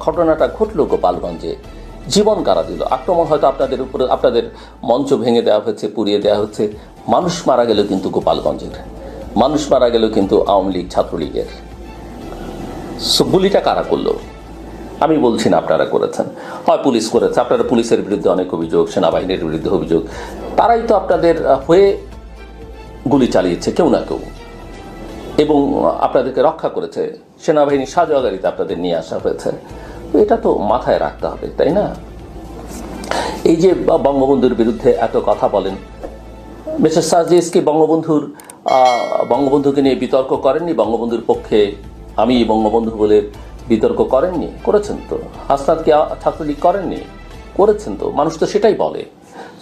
ঘটনাটা ঘটলো গোপালগঞ্জে। জীবন কারা দিল? আক্রমণ হয়তো আপনাদের উপরে আপনাদের মঞ্চ ভেঙে দেওয়া হয়েছে, পুড়িয়ে দেওয়া হচ্ছে। মানুষ মারা গেল কিন্তু গোপালগঞ্জের। মানুষ মারা গেল কিন্তু আওয়ামী লীগ ছাত্রলীগের। গুলিটা কারা করল? আমি বলছি না আপনারা করেছেন। হয় পুলিশ করেছে। আপনারা পুলিশের বিরুদ্ধে অনেক অভিযোগ, সেনাবাহিনীর বিরুদ্ধে অভিযোগ। তারাই তো আপনাদের হয়ে গুলি চালিয়েছে, কেউ না কেউ। এবং আপনাদেরকে রক্ষা করেছে। সেনাবাহিনী সাজোয়াগারিতে আপনাদের নিয়ে আসা হয়েছে। এটা তো মাথায় রাখতে হবে, তাই না? এই যে বঙ্গবন্ধুর বিরুদ্ধে এত কথা বলেন, মিস্টার সাজিস কি বঙ্গবন্ধুর বঙ্গবন্ধুকে নিয়ে বিতর্ক করেননি? বঙ্গবন্ধুর পক্ষে আমি বঙ্গবন্ধু বলে বিতর্ক করেননি? করেছেন তো। হাসনাতকে ছাত্রলীগ করেননি? করেছেন তো। মানুষ তো সেটাই বলে।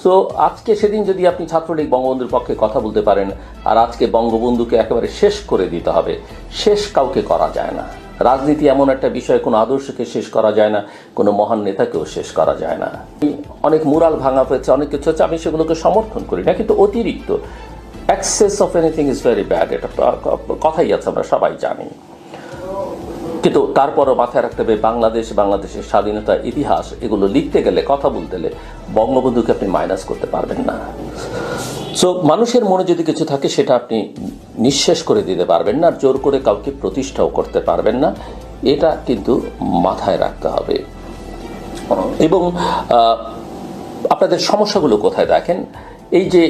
সো আজকে সেদিন যদি আপনি ছাত্রলীগ বঙ্গবন্ধুর পক্ষে কথা বলতে পারেন, আর আজকে বঙ্গবন্ধুকে একেবারে শেষ করে দিতে হবে, শেষ কাউকে করা যায় না। রাজনীতি এমন একটা বিষয়, কোনো আদর্শকে শেষ করা যায় না, কোনো মহান নেতাকেও শেষ করা যায় না। অনেক মুরাল ভাঙা হয়েছে, অনেক কিছু হচ্ছে, আমি সেগুলোকে সমর্থন করি না, কিন্তু অতিরিক্ত access of anything is very bad এটা কথাই আছে, আমরা সবাই জানি। কিন্তু তারপরও মাথায় রাখতে হবে, বাংলাদেশ, বাংলাদেশের স্বাধীনতা ইতিহাস, এগুলো লিখতে গেলে, কথা বলতে গেলে বঙ্গবন্ধুকে আপনি মাইনাস করতে পারবেন না। সো মানুষের মনে যদি কিছু থাকে, সেটা আপনি নিঃশেষ করে দিতে পারবেন না, জোর করে কাউকে প্রতিষ্ঠাও করতে পারবেন না। এটা কিন্তু মাথায় রাখতে হবে। এবং আপনাদের সমস্যাগুলো কোথায় দেখেন? এই যে